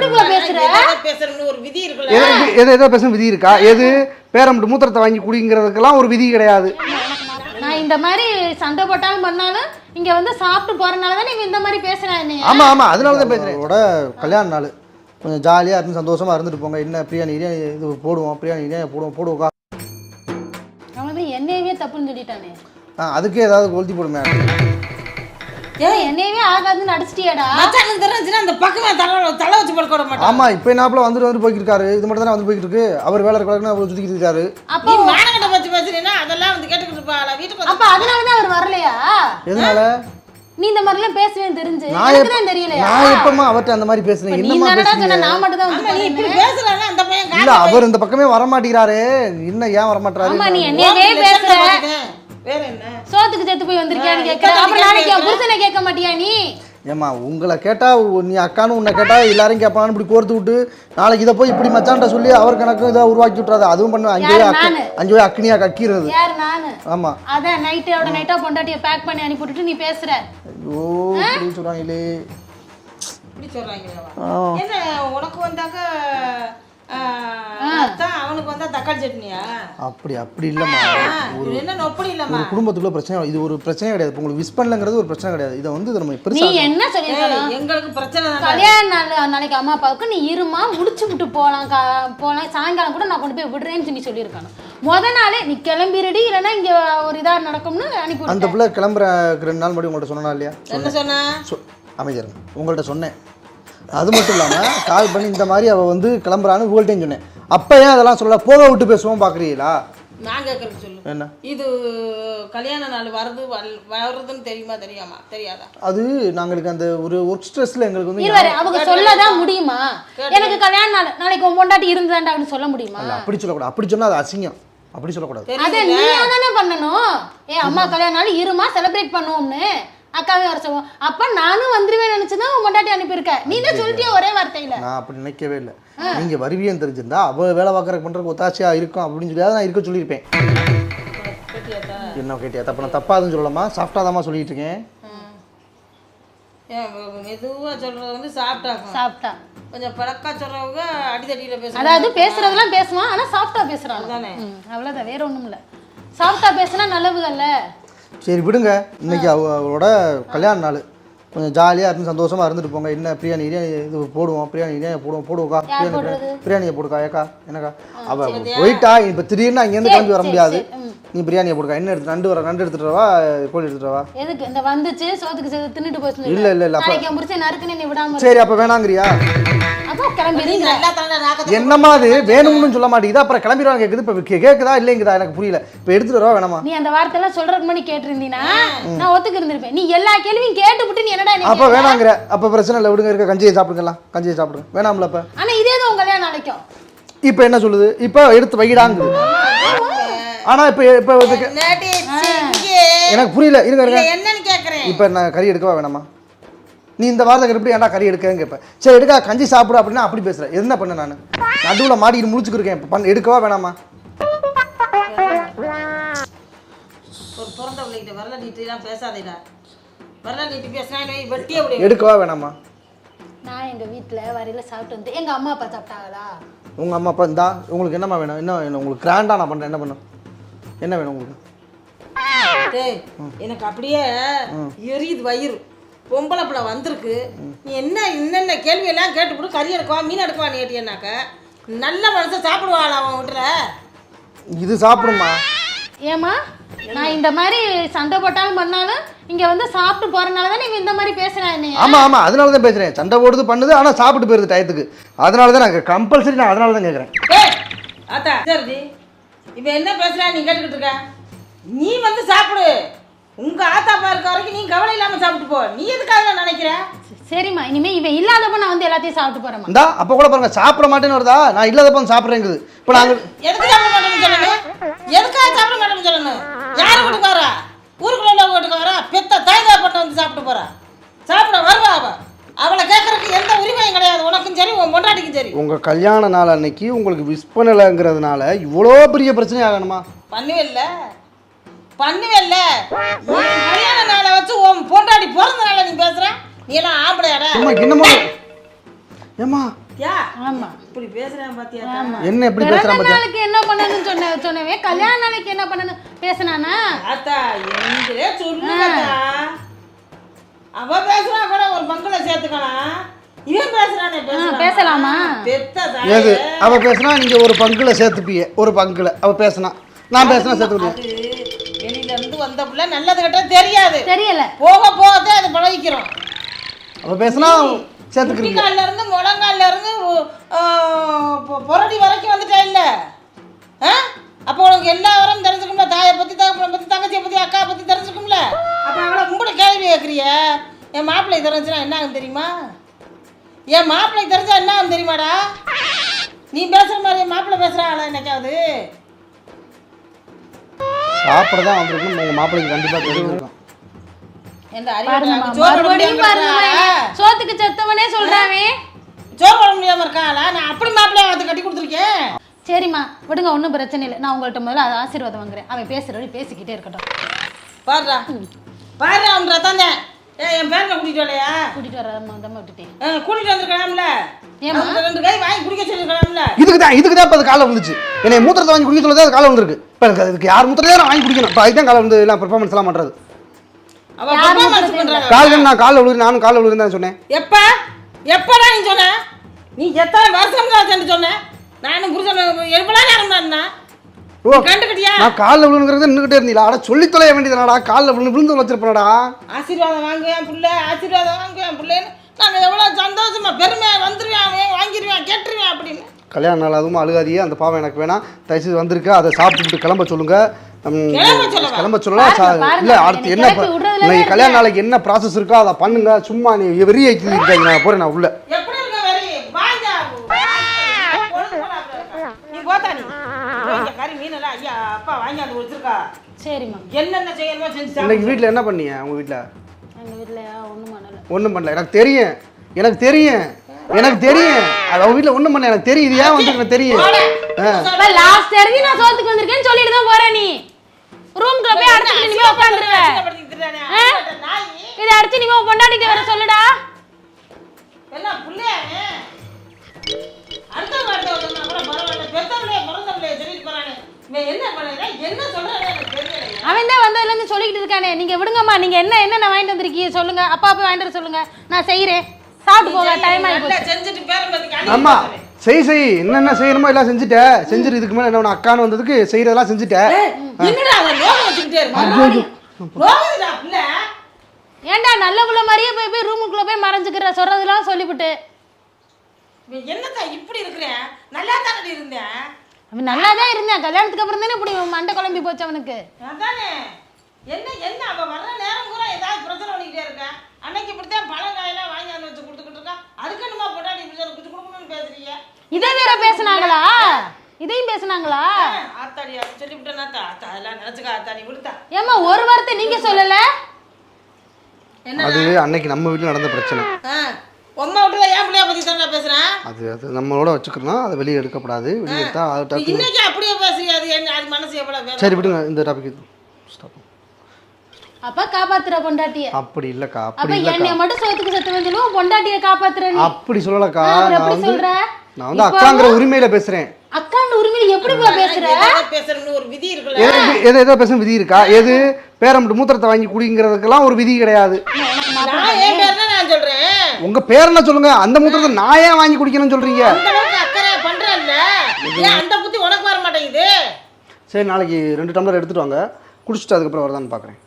பேசுற? எதை பேசுறேன்னு ஒரு விதி இருக்குல்ல. எது எது எதோ பேச விதி இருக்கா? எது? பேரம்பட்டு மூத்திரத்தை வாங்கி குடிங்கிறதுக்கெல்லாம் ஒரு விதி கிடையாது. நான் இந்த மாதிரி சண்டை போட்டாலும் பண்ணாலும் இங்க வந்து சாப்பிட்டு போறனால தான் நீங்க இந்த மாதிரி பேசுறேன் என்னைய? ஆமா ஆமா அதனால தான் பேசுறேன். கல்யாண நாள். கொஞ்சம் ஜாலியாக இருந்து சந்தோஷமா இருந்துட்டு போங்க. என்ன பிரியாணி கிரியாணி இது போடுவோம். பிரியாணி கிரியாணி போடுவோம். போடுவோக்கா. அவன் வந்து என்னையவே தப்புன்னு சொல்லிட்டானே. ஆ அதுக்கே ஏதாவது கொளுத்தி போடுமே. ஏய் என்னையவே ஆகாதுன்னு அடிச்சிட்டியாடா மச்சானுக்கு தெரிஞ்சுன்னா அந்த பக்கமே தலை தலை வச்சு விட மாட்டான். ஆமா இப்போ நாப்பில் வந்துட்டு வந்து போய்க்கிட்டு இருக்காரு இது மட்டும் தானே வந்து போய்கிட்டு இருக்கு அவர் வேலை இருக்காருன்னு அவர் சுற்றிக்கிட்டு இருக்காரு. அப்போ மானகட்ட பத்தி பேசுறீன்னா அதெல்லாம் வந்து கேட்டுக்கிட்டு இருப்பாளா? வீட்டுக்கு அவர் வரலையா? எதனால? நீ இந்த மாதிரிலாம் பேசுவேன்னு தெரிஞ்சு. நான் எனக்கு தான் தெரியலையா? நான் எப்பமா அவர்கிட்ட அந்த மாதிரி என்னம்மா தானடா பேசுறீங்க? சொன்ன? நான் மட்டும் தான் ஆமா நீ வந்து இப்படி பேசுறானா அந்த பையன் இல்ல அவர் இந்த பக்கமே வர மாட்டேங்கிறாரு என்ன ஏன் வர மாட்டாரு ஆமா நீ என்னையவே பேசுற. சோத்துக்கு செத்து போய் வந்திருக்கியான்னு கேக்குற அப்புறம் நாளைக்கு என் புருஷனை கேட்க மாட்டியா நீ? ஏம்மா உங்களை கேட்டா உ- நீ அக்கானு உன்னை கேட்டா எல்லாரும் கேட்பான்னு இப்படி கோர்த்து விட்டு நாளைக்கு இதை போய் இப்படி மச்சான்ட்ட சொல்லி அவர் கணக்கும் இதை உருவாக்கி விட்றாது அதுவும் பண்ணு அஞ்சு? அஞ்சு போய் அக்னியா கக்கிறது. யார் நானு? ஆமா. அதான் நைட்டோட நைட்டா பொண்டாட்டிய பேக் பண்ணி அனுப்பி விட்டுட்டு நீ பேசுற. ஐயோ இப்படி சொல்றாங்களே. இப்படி. என்ன உனக்கு வந்தாக்க அவனுக்கு வந்தா தக்காளி சட்னியா? அப்படி அப்படி இல்லைம்மா. ஆ, இது என்ன நொப்படி இல்லம்மா? ஒரு குடும்பத்துக்குள்ள பிரச்சனை இது ஒரு பிரச்சனை கிடையாது. உங்களுக்கு விஷ் பண்ணலங்கிறது ஒரு பிரச்சனை கிடையாது. இதை வந்து நம்ம நீ பெருசா என்ன சொல்லிருக்கணும் ஏய், எங்களுக்கு பிரச்சனை கல்யாண நாள் நாளைக்கு அம்மா அப்பாவுக்கு நீ இருமா முடிச்சு விட்டு போலாம் கா- போலாம். சாயங்காலம் கூட நான் கொண்டு போய் விடுறேன்னு சொல்லி சொல்லியிருக்கணும். முத நாளே நீ கிளம்பிடுடி இல்லைன்னா இங்க ஒரு இதா நடக்கும்னு அனுப்பி அந்த பிள்ளை கிளம்புற ரெண்டு நாள் முன்னாடி உங்கள்கிட்ட சொன்னா இல்லையா? என்ன சொன்னா? அமைதியாருங்க உங்கள்கிட்ட சொன்னேன். அது மட்டும் இல்லாமல் கால் பண்ணி இந்த மாதிரி அவள் வந்து கிளம்புறான்னு உங்கள்கிட்டையும் சொன்னேன். அப்போ ஏன் அதெல்லாம் சொல்ல போக விட்டு பேசுவோம் பார்க்குறீங்களா நான் கேட்கறது சொல்லு. என்ன? இது கல்யாண நாள் வருது வருதுன்னு தெரியுமா தெரியாமா? தெரியாதா? அது நாங்களுக்கு அந்த ஒரு ஒர்க் ஸ்ட்ரெஸ்ல எங்களுக்கு வந்து அவங்க சொல்லதான் முடியுமா? எனக்கு கல்யாண நாள் நாளைக்கு உன் பொண்டாட்டி இருந்தாண்டான்னு சொல்ல முடியுமா? அப்படி சொல்லக்கூடாது. அப்படி சொன்னா அது அசிங்கம். அப்படி சொல்லக்கூடாது. அத நீயா தானே பண்ணணும்? ஏ அம்மா கல்யாண நாள் இருமா? செலிப்ரேட் பண்ணுவோம்னு. அக்காவே வர சொல்லுவோம் அப்ப நானும் வந்துருவேன் நினைச்சுதான் உன் பொண்டாட்டி அனுப்பியிருக்க. நீ தான் சொல்லிட்டியா ஒரே வார்த்தையில. நான் அப்படி நினைக்கவே இல்லை. நீங்க வருவியன்னு தெரிஞ்சிருந்தா அவ வேலை பார்க்குறக்கு பண்றதுக்கு ஒத்தாச்சியா இருக்கும் அப்படின்னு சொல்லி நான் இருக்க சொல்லியிருப்பேன். என்ன கேட்டியா? தப்பு நான் தப்பாதுன்னு சொல்லலாமா? சாஃப்டாக சொல்லிட்டு இருக்கேன். ஏன் மெதுவா சொல்றது வந்து சாப்பிட்டாக்கும் சாப்பிட்டா கொஞ்சம் பழக்கா சொல்றவங்க அடிதடியில பேசுறாங்க அதாவது பேசுறதெல்லாம் பேசுவான் ஆனா சாஃப்டா பேசுறான். அவ்வளவுதான் வேற ஒண்ணும் இல்ல சாஃப்டா பேசினா நல்லதுல்ல சரி விடுங்க. இன்னைக்கு அவ அவளோட கல்யாண நாள். கொஞ்சம் ஜாலியாக இருந்து சந்தோஷமா இருந்துட்டு போங்க. என்ன பிரியாணி கிரியாணி இது போடுவோம். பிரியாணி கிரியாணி போடுவோம். போடுவோக்கா. பிரியாணி? பிரியாணியை போடுக்கா. ஏக்கா என்னக்கா? அவ போயிட்டா இப்போ திடீர்னு அங்கேருந்து கிளம்பி வர முடியாது. நீ பிரியாணியை போடுக்கா. என்ன எடுத்து நண்டு வர நண்டு எடுத்துட்டு வரவா? கோழி எடுத்துட்டு வரவா? எதுக்கு? இந்த வந்துச்சு சோத்துக்கு சேர்த்து தின்னுட்டு போய் சொல்லு. இல்ல, இல்ல, இல்ல, அப்ப- புருஷன் நறுக்குன்னு நீ விடாம. சரி அப்போ வேணாங்கிறியா? அப்போ கிளம்பிடுங்க. நல்லா தானே நாக்கத்தை என்னம்மா அது? வேணும்னு சொல்ல மாட்டேங்குது. அப்புறம் கிளம்பிடுவாங்க கேட்குது இப்போ கேட்குதா இல்லைங்குதா? எனக்கு புரியல. இப்போ எடுத்துட்டு வரவா வேணாமா? நீ அந்த வார்த்தை எல்லாம் சொல்றதுக்கு முன்னாடி கேட்டிருந்தீனா நான் ஒத்துக்கு இருந்திருப்பேன் நீ எல்லா கேள்வியும் கேட்டுவிட்டு நீ என்னடா அப்போ வேணாங்கிற. அப்போ பிரச்சனை இல்லை. விடுங்க இருக்க. கஞ்சியை சாப்பிடுங்கலாம். கஞ்சியை சாப்பிடுங்க. வேணாம்ல அப்போ. ஆனா இதே தான் உங்க கல்யாணம் நாளைக்கும். இப்போ என்ன சொல்லுது? இப்போ எடுத்து வைடாங்குது. ஆனால் இப்போ இப்போ. எனக்கு புரியல இருங்க இருங்க. என்னன்னு கேக்குறேன். இப்போ நான் கறி எடுக்கவா வேணாமா? நீ இந்த வாரத்துக்கு எப்படி ஏன்டா கறி எடுக்கன்னு கேட்பேன் சரி எடுக்கா கஞ்சி சாப்பிடு அப்படின்னா அப்படி பேசுகிறேன் என்ன பண்ண நான்? நடுவில் மாட்டிட்டு முடிச்சுக்கிருக்கேன் இப்போ பண்ண எடுக்கவா வேணாமா? எடுக்கவா வேணாமா? நான் எங்க வீட்ல வரையில சாப்பிட்டு வந்து எங்க அம்மா அப்பா சாப்பிட்டாங்களா? உங்கள் அம்மா அப்பா இந்தா உங்களுக்கு என்னம்மா வேணும்? என்ன வேணும்? உங்களுக்கு கிராண்டாக நான் பண்ணுறேன் என்ன பண்ணும் என்ன வேணும் உங்களுக்கு? டேய் எனக்கு அப்படியே எரியுது வயிறு. பொம்பளை பிள்ளை வந்திருக்கு. நீ என்ன என்னென்ன கேள்வி எல்லாம் கேட்டுவிட்டு கறி எடுக்குவா மீன் எடுக்குவா நீ கேட்டியனாக்க? நல்ல மனுஷன் சாப்பிடுவாள் அவன் வீட்டுல? இது சாப்பிடுமா? ஏமா நான் இந்த மாதிரி சண்டை போட்டாலும் பண்ணாலும் இங்க வந்து சாப்பிட்டு போறனால தான் நீங்க இந்த மாதிரி பேசுறேன் என்னைய? ஆமாம் ஆமாம் அதனால தான் பேசுகிறேன் சண்டை போடுது பண்ணுது ஆனால் சாப்பிட்டு போயிருது டயத்துக்கு. அதனால தான் நான் கம்பல்சரி நான் அதனால தான் கேட்குறேன் ஏய் ஆத்தா சரி. இவன் என்ன பேசுறா நீ கேட்டுக்கிட்டு இருக்க? நீ வந்து சாப்பிடு. உங்க ஆத்தா அப்பா இருக்க வரைக்கும் நீ கவலை இல்லாம சாப்பிட்டு போ. நீ எதுக்காக நினைக்கிற? சரிம்மா இனிமே இவன் இல்லாதப்ப நான் வந்து எல்லாத்தையும் சாப்பிட்டு போறேம்மா. இந்தா அப்போ கூட பாருங்க சாப்பிட மாட்டேன்னு வருதா? நான் இல்லாதப்ப வந்து சாப்பிட்றேங்குது. இப்போ நாங்கள் எதுக்கு சாப்பிட மாட்டேன்னு சொல்லணும்? எதுக்காக சாப்பிட மாட்டேன்னு சொல்லணும்? யார் வீட்டுக்கு வரா? ஊருக்குள்ள உள்ள வீட்டுக்கு வரா? பெத்த தாய்தா பண்ண வந்து சாப்பிட்டு போறா. சாப்பிட வருவா அவ. அவளை கேட்கறதுக்கு எந்த உரிமையும் கிடையாது. உனக்கும் சரி உன் பொண்டாட்டிக்கும் சரி. உங்கள் கல்யாண நாள் அன்னைக்கு உங்களுக்கு விஷ் பண்ணலைங்கிறதுனால இவ்வளோ பெரிய பிரச்சனை ஆகணுமா பண்ணுவேல்ல. பண்ணுவேல்ல. உன் கல்யாண நாளை வச்சு உன் பொண்டாட்டி பிறந்த நாளை நீ பேசுற? நீ எல்லாம் ஆம்பளையாடா. ஏம்மா என்னம்மா? ஏம்மா? பாத்தியா ஆமா. இப்படி பேசுறேன் பாத்தியா? என்ன எப்படி பேசுறான் பிறந்த பாத்தியா? நாளுக்கு என்ன பண்ணணும்னு சொன்ன சொன்னவே கல்யாண நாளைக்கு என்ன பண்ணணும் பேசினானா? ஆத்தா எங்களே சொல்லுங்கத்தா அவ பேசுறா பங்குல சேர்த்துக்கலாம் இவன் பேசுறானே. பேசலாமா? தாயே. அவ பேசுனா நீங்க ஒரு பங்குல சேர்த்துப்பீங்க. ஒரு பங்குல. அவ பேசுனா. நான் பேசுனா சேர்த்து முடியும் அது வெளியில இருந்து வந்த புள்ள நல்லது கெட்ட தெரியாது. தெரியல. போக போகத்தான் அதை பழகிக்கிறோம். அவ பேசுனா சேர்த்துக்கிறீங்க. முட்டிக்கால்ல இருந்து முழங்கால்ல இருந்து பொரடி வரைக்கும் வந்துட்டா இல்ல? ஆ? அப்போ உனக்கு எல்லா வரும் தெரிஞ்சுக்கும்ல தாயை பத்தி தகப்பனை பத்தி தங்கச்சியை பத்தி அக்கா பத்தி தெரிஞ்சுக்கும்ல அப்ப அவளை உங்களை கேள்வி கேட்குறிய? என் மாப்பிள்ளை தெரிஞ்சுனா என்ன ஆகும் தெரியுமா? என் மாப்பிள்ளை தெரிஞ்சா என்ன ஆகும் தெரியுமாடா? நீ பேசுற மாதிரி என் மாப்பிள்ளை பேசுறாங்களா என்னைக்காவது? சாப்பிட தான் வந்திருக்கணும் உங்க மாப்பிள்ளைக்கு கண்டிப்பா தெரிஞ்சிருக்கும். எந்த பாருங்கம்மா, அறிவு சோறு போட மறுபடியும் முடியாம பாருங்கம்மா இருக்காளா? சோத்துக்கு செத்தவனே சொல்றாவே. முடியாம இருக்காளா நான் அப்படி மாப்பிள்ளைய வந்து கட்டி கொடுத்துருக்கேன். சரிம்மா விடுங்க ஒன்றும் பிரச்சனை இல்லை. நான் உங்கள்கிட்ட முதல்ல அதை ஆசீர்வாதம் வாங்குறேன். அவன் பேசுறபடி பேசிக்கிட்டே இருக்கட்டும். பாருடா பாருடா அவன் ரத்தாந்தே ஏ என் பேரனை கூட்டிட்டு வரலையா? கூட்டிட்டு வர மொதமா விட்டுட்டேன். கூட்டிட்டு வந்திருக்கலாம்ல? ரெண்டு கை வாங்கி குடிக்க சொல்லிருக்கலாம்ல? இதுக்கு தான் இதுக்கு தான் இப்போ அது காலை வந்துச்சு என்னை மூத்திரத்தை வாங்கி குடிக்க சொல்லி அது காலை வந்திருக்கு இப்போ எனக்கு அதுக்கு யார் மூத்திரத்தையும் நான் வாங்கி குடிக்கணும். இப்போ அதுதான் காலை வந்து எல்லாம் பெர்ஃபார்மன்ஸ் எல்லாம் பண்ணுறது காலையில் நான் காலைல விழுந்து நானும் காலைல விழுந்து தான் சொன்னேன். எப்ப? எப்படா நீ சொன்ன? நீ எத்தனை வருஷம் தான் சொன்ன? நானும் புருஷன் எவ்வளோ நேரம் தான் ஓ நான் காலில் விழுந்துங்கிறத நின்றுக்கிட்டே இருந்தீங்களா அட சொல்லி தொலைய வேண்டியதுனாடா காலில் விழுந்து விழுந்து வச்சிருப்பேனடா ஆசீர்வாதம் வாங்குவேன் புள்ள. ஆசீர்வாதம் வாங்குவேன் புள்ளேன்னு. நாங்கள் எவ்வளோ சந்தோஷமா பெருமையாக வந்துருவேன் வாங்கிடுவேன் கேட்டுருவேன் அப்படின்னு. கல்யாண நாள் அதுவும் அழுகாதியே அந்த பாவம் எனக்கு வேணாம். தயவுசெய்து வந்திருக்கு அதை சாப்பிட்டுட்டு கிளம்ப சொல்லுங்க. கிளம்ப சொல்லலாம் இல்ல அடுத்து என்னை கல்யாண நாளைக்கு என்ன ப்ராசஸ் இருக்கோ அதை பண்ணுங்க. சும்மா நீ வெறி ஆக்கி இருக்காங்க நான் போறேன் நான் உள்ள. வாங்கியாந்து வச்சிருக்கா சரிம்மா என்னென்ன செய்யணுமோ செஞ்சு. இன்னைக்கு வீட்டில் என்ன பண்ணீங்க உங்க வீட்டில் எங்கள் வீட்டில் ஒன்றும் பண்ணலை. ஒன்றும் பண்ணல. எனக்கு தெரியும். எனக்கு தெரியும். எனக்கு தெரியும். அது அவங்க வீட்டில் ஒன்றும் பண்ணல. எனக்கு தெரியும் இது ஏன் வந்து எனக்கு தெரியும்? லாஸ்ட் வரைக்கும் நான் சோத்துக்கு வந்திருக்கேன்னு சொல்லிட்டு தான் போறேன் நீ. ரூம்குள்ள போய் அடிச்சு அடிப்பட்ட நாயி. இதை அடிச்சு நீ பொண்டாட்டிட்டு வர சொல்லுடா. எல்லாம் புள்ளையா அவன் தான் வந்ததுல இருந்து சொல்லிக்கிட்டு இருக்கானே. நீங்க விடுங்கம்மா நீங்க என்ன என்னென்ன வாங்கிட்டு வந்திருக்கீங்க சொல்லுங்க. அப்பா போய் வாங்கிட்டு வர சொல்லுங்க. நான் செய்யறேன் சாப்பிட்டு போக டைம் ஆகி கொடுத்தானே. செய் செய். என்னென்ன செய்யணுமோ எல்லாம் செஞ்சுட்ட. செஞ்சுட்டு இதுக்கு மேலே என்ன அக்கான்னு வந்ததுக்கு செய்யறதெல்லாம் செஞ்சுட்டேன். ஏன்டா நல்ல புள்ள மாதிரியே போய் போய் ரூமுக்குள்ள போய் மறைஞ்சுக்கிற சொல்றதெல்லாம் சொல்லிவிட்டு. என்னத்தா இப்படி இருக்கிறேன் நல்லா தானடி இருந்தேன். அவன் நல்லா தான் இருந்தான். கல்யாணத்துக்கு அப்புறம் தானே இப்படி மண்டை குழம்பி போச்சு அவனுக்கு. அதானே. என்ன என்ன அவ வர்ற நேரம் பூரா ஏதாவது பிரச்சனை பண்ணிக்கிட்டே இருக்கேன் அன்னைக்கு இப்படித்தான் பழம் காயெல்லாம் வாங்கி வந்து வச்சு கொடுத்துக்கிட்டு இருக்கா? அதுக்கு என்னமா பொண்டாட்டி இப்படி சொல்லி குச்சு கொடுக்கணும்னு பேசுறீங்க? இதை வேற பேசுனாங்களா? இதையும் பேசுனாங்களா? ஆத்தாடி அப்படி சொல்லிவிட்டேன் ஆத்தா அதெல்லாம் நினச்சிக்கா ஆத்தா நீ விடுத்தா. ஏம்மா ஒரு வார்த்தை நீங்க சொல்லல? என்ன அது அன்னைக்கு நம்ம வீட்டில் நடந்த பிரச்சனை. உம்மா விட்டுல ஏன் பிள்ளைய பத்தி தானே பேசுறேன்? அது அது நம்மளோட வச்சுக்கணும் அதை வெளியே எடுக்கப்படாது. வெளியே எடுத்தா அது நீ டாபிக் இன்னைக்கு அப்படியே பேசுறியா? அது என்ன அது மனசு எவ்வளவு வேணும் சரி விடுங்க இந்த டாபிக் ஸ்டாப் அப்பா காப்பாத்துற பொண்டாட்டிய. அப்படி இல்லைக்கா அப்ப அப்படி இல்லைக்கா. என்னைய மட்டும் சோத்துக்கு செத்து வந்துடும் பொண்டாட்டிய காப்பாத்துற நீ? அப்படி சொல்லலக்கா நான் எப்படி வந்து சொல்ற? நான் வந்து இப்போ அக்காங்கிற உரிமையில பேசுறேன். அக்காண்டு உரிமையில எப்படி பேசுற? பேசுறேன்னு ஒரு விதி இருக்குல்ல. எது எது எதோ பேச விதி இருக்கா? எது? பேரம்பட்டு மூத்திரத்தை வாங்கி குடிங்கிறதுக்கெல்லாம் ஒரு விதி கிடையாது நான் ஏன் பேர் தான் நான் சொல்றேன் உங்க பேர் என்ன சொல்லுங்க? அந்த மூத்திரத்தை நான் ஏன் வாங்கி குடிக்கணும்னு சொல்றீங்க? அந்த புத்தி உனக்கு வர மாட்டேங்குது? சரி நாளைக்கு ரெண்டு டம்ளர் எடுத்துட்டு வாங்க. குடிச்சிட்டு அதுக்கப்புறம் வரதான்னு பார்க்குறேன்